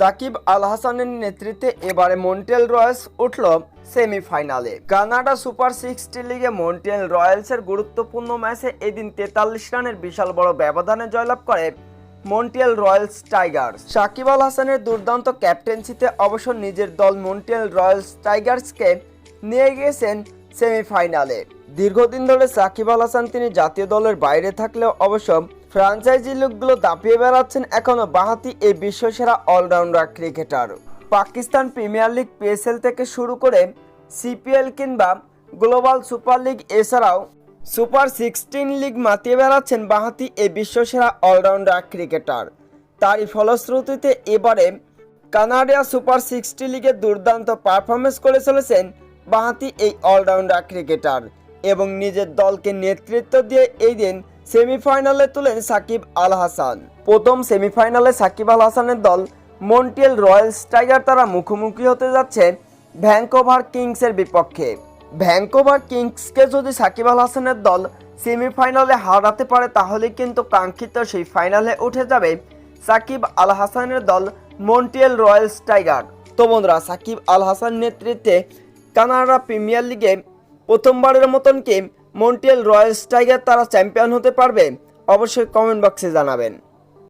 সাকিব আল হাসানের নেতৃত্বে এবারে মন্টেল রয়্যালস উঠল সেমিফাইনালে। কানাডা সুপার সিক্সটি লিগে মন্টেল রয়্যালসের গুরুত্বপূর্ণ ম্যাচে এদিন তেতাল্লিশ রানের বিশাল বড় ব্যবধানে জয়লাভ করে Montreal Royals Tigers. Shakib Al হাসানের দুর্দান্ত ক্যাপ্টেন্সিতে অবশ্য নিজের দল মন্টিয়াল রয়্যালস টাইগার্সকে নিয়ে গিয়েছেন সেমিফাইনালে। দীর্ঘদিন ধরে সাকিব আল হাসান তিনি জাতীয় দলের বাইরে থাকলেও অবশ্য ফ্রাঞ্চাইজি লুকগুলো দাপিয়ে বেড়াচ্ছেন এখনও বাহাতি এই বিশ্বসেরা allrounder cricketer. Pakistan premier league PSL থেকে শুরু করে সিপিএল কিংবা গ্লোবাল সুপার লিগ এছাড়াও সুপার সিক্সটিন লিগ মাতিয়ে বেড়াচ্ছেন বাহাতি এই বিশ্বসেরা অলরাউন্ডার ক্রিকেটার। তারই ফলশ্রুতিতে এবারে কানাডিয়া সুপার সিক্সটি লিগে দুর্দান্ত পারফরমেন্স করে চলেছেন বাহাতি এই অলরাউন্ডার ক্রিকেটার এবং নিজের দলকে নেতৃত্ব দিয়ে এই দিন সেমিফাইনালে তুলেন সাকিব আল হাসান প্রথম সেমিফাইনালে সাকিব আল হাসানের দল মন্টিয়েল রয়্যালস টাইগার তারা মুখোমুখি হতে যাচ্ছে ভ্যাঙ্কোভার কিংসের বিপক্ষে। ভ্যাঙ্কোভার কিংসকে যদি সাকিব আল হাসানের দল সেমিফাইনালে হারাতে পারে, তাহলে কিন্তু কাঙ্ক্ষিত সেই ফাইনালে উঠে যাবে সাকিব আল হাসানের দল মন্টিয়েল রয়্যালস টাইগার। তো বন্ধুরা, সাকিব আল হাসান নেতৃত্বে কানাডা প্রিমিয়ার লিগে প্রথমবারের মতন কি মন্টিয়েল রয়্যালস টাইগার তারা চ্যাম্পিয়ন হতে পারবে? অবশ্যই কমেন্ট বক্সে জানাবেন।